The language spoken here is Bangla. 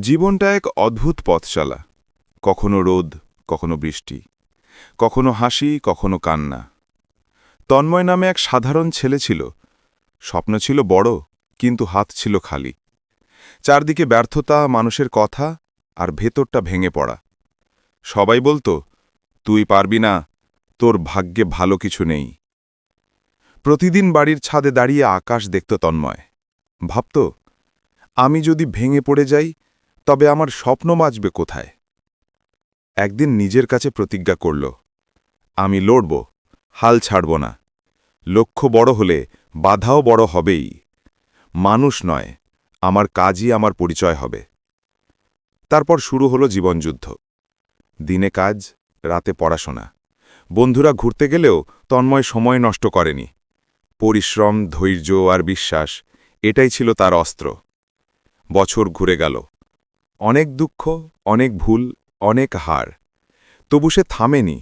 জীবনটা এক অদ্ভুত পথশালা। কখনো রোদ, কখনো বৃষ্টি, কখনো হাসি, কখনো কান্না। তন্ময় নামে এক সাধারণ ছেলে ছিল। স্বপ্ন ছিল বড়, কিন্তু হাত ছিল খালি। চারদিকে ব্যর্থতা, মানুষের কথা আর ভেতরটা ভেঙে পড়া। সবাই বলতো, তুই পারবি না, তোর ভাগ্যে ভালো কিছু নেই। প্রতিদিন বাড়ির ছাদে দাঁড়িয়ে আকাশ দেখত তন্ময়। ভাবত, আমি যদি ভেঙে পড়ে যাই তবে আমার স্বপ্ন বাঁচবে কোথায়? একদিন নিজের কাছে প্রতিজ্ঞা করল, আমি লড়ব, হাল ছাড়ব না। লক্ষ্য বড় হলে বাধাও বড় হবেই। মানুষ নয়, আমার কাজই আমার পরিচয় হবে। তারপর শুরু হলো জীবনযুদ্ধ। দিনে কাজ, রাতে পড়াশোনা। বন্ধুরা ঘুরতে গেলেও তন্ময় সময় নষ্ট করেনি। পরিশ্রম, ধৈর্য আর বিশ্বাস, এটাই ছিল তার অস্ত্র। বছর ঘুরে গেল। অনেক দুঃখ অনেক ভুল অনেক হার। তবু সে থামেনি।